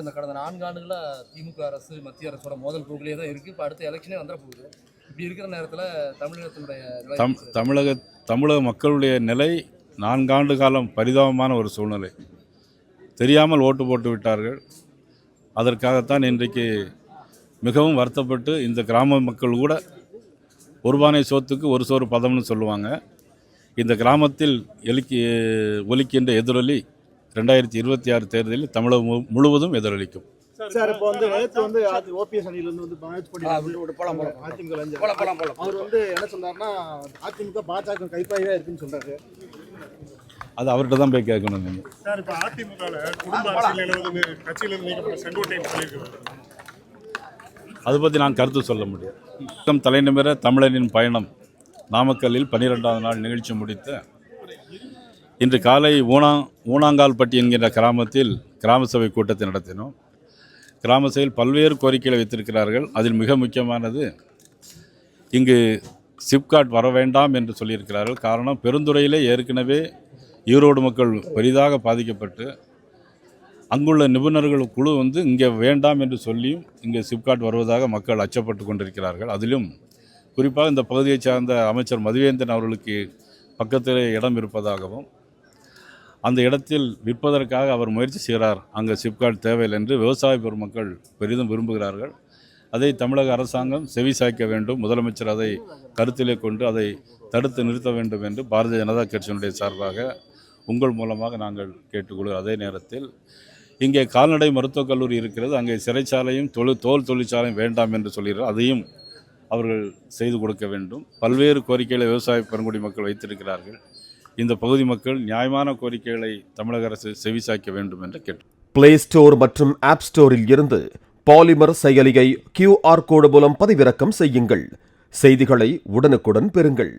இந்த கடந்த நான்கு ஆண்டுகளா திமுக அரசு மத்திய அரசோட மோதல் போக்கிலே தான் இருக்கு. இப்போ அடுத்த எலெக்ஷனே வந்துட போகுது. இப்படி இருக்கிற நேரத்தில் தமிழகத்தினுடைய தம் தமிழக தமிழக மக்களுடைய நிலை நான்காண்டு காலம் பரிதாபமான ஒரு சூழ்நிலை. தெரியாமல் ஓட்டு போட்டு விட்டார்கள். அதற்காகத்தான் இன்றைக்கு மிகவும் வருத்தப்பட்டு இந்த கிராம மக்கள் கூட ஒரு பானை சோத்துக்கு ஒரு சோறு பதம்னு சொல்லுவாங்க. இந்த கிராமத்தில் எலிக்கி ஒலிக்கின்ற எதிரொலி ரெண்டாயிரத்தி இருபத்தி ஆறு தேர்தலில் தமிழகம் முழுவதும் எதிரொலிக்கும். சார் இப்போ வந்து நேற்று ஓபிஎஸ் அதிமுக. அவர் வந்து என்ன சொல்றாருன்னா அதிமுக பாஜக கைப்பாயே இருக்குன்னு சொல்றாரு. அது அவர்கிட்ட தான் போய் கேட்கணும் நீங்கள் சார் இப்போ அதிமுகவில் குடும்ப கட்சியிலிருந்து நீக்கப்பட்ட செங்கோட்டையன் சொல்லியிருக்கிறார் அதை பற்றி நான் கருத்து சொல்ல முடியாது. தலைநிமிர தமிழனின் பயணம் நாமக்கல்லில் பன்னிரெண்டாவது நாள் நிகழ்ச்சி முடித்து இன்று காலை ஊனா ஊனாங்கால்பட்டி என்கின்ற கிராமத்தில் கிராம சபை கூட்டத்தை நடத்தினோம். கிராம சபையில் பல்வேறு கோரிக்கைகளை வைத்திருக்கிறார்கள். அதில் மிக முக்கியமானது இங்கு சிப்காட் வர வேண்டாம் என்று சொல்லியிருக்கிறார்கள். காரணம் பெருந்துறையிலே ஏற்கனவே ஈரோடு மக்கள் பெரிதாக பாதிக்கப்பட்டு அங்குள்ள நிபுணர்கள் குழு வந்து இங்கே வேண்டாம் என்று சொல்லியும் இங்கே சிப்காட் வருவதாக மக்கள் அச்சப்பட்டு கொண்டிருக்கிறார்கள். அதிலும் குறிப்பாக இந்த பகுதியைச் சார்ந்த அமைச்சர் மதுவேந்தன் அவர்களுக்கு பக்கத்திலே இடம் இருப்பதாகவும் அந்த இடத்தில் விற்பதற்காக அவர் முயற்சி செய்கிறார். அங்கே சிப்காட் தேவையில்லை என்று விவசாய பெருமக்கள் பெரிதும் விரும்புகிறார்கள். அதை தமிழக அரசாங்கம் செவி சாய்க்க வேண்டும். முதலமைச்சர் அதை கருத்திலே கொண்டு அதை தடுத்து நிறுத்த வேண்டும் என்று பாரதிய ஜனதா கட்சியினுடைய சார்பாக உங்கள் மூலமாக நாங்கள் கேட்டுக்கொள்கிறோம். அதே நேரத்தில் இங்கே கால்நடை மருத்துவக் கல்லூரி இருக்கிறது. அங்கே சிறைச்சாலையும் தொழு தோல் தொழிற்சாலையும் வேண்டாம் என்று சொல்கிறார் அதையும் அவர்கள் செய்து கொடுக்க வேண்டும். பல்வேறு கோரிக்கைகளை விவசாய பெருங்குடி மக்கள் வைத்திருக்கிறார்கள். இந்த பகுதி மக்கள் நியாயமான கோரிக்கைகளை தமிழக அரசு செவிசாய்க்க வேண்டும் என்று கேட்டு பிளே ஸ்டோர் மற்றும் ஆப் ஸ்டோரில் இருந்து பாலிமர் செயலியை கியூஆர் கோடு மூலம் பதிவிறக்கம் செய்யுங்கள். செய்திகளை உடனுக்குடன் பெறுங்கள்.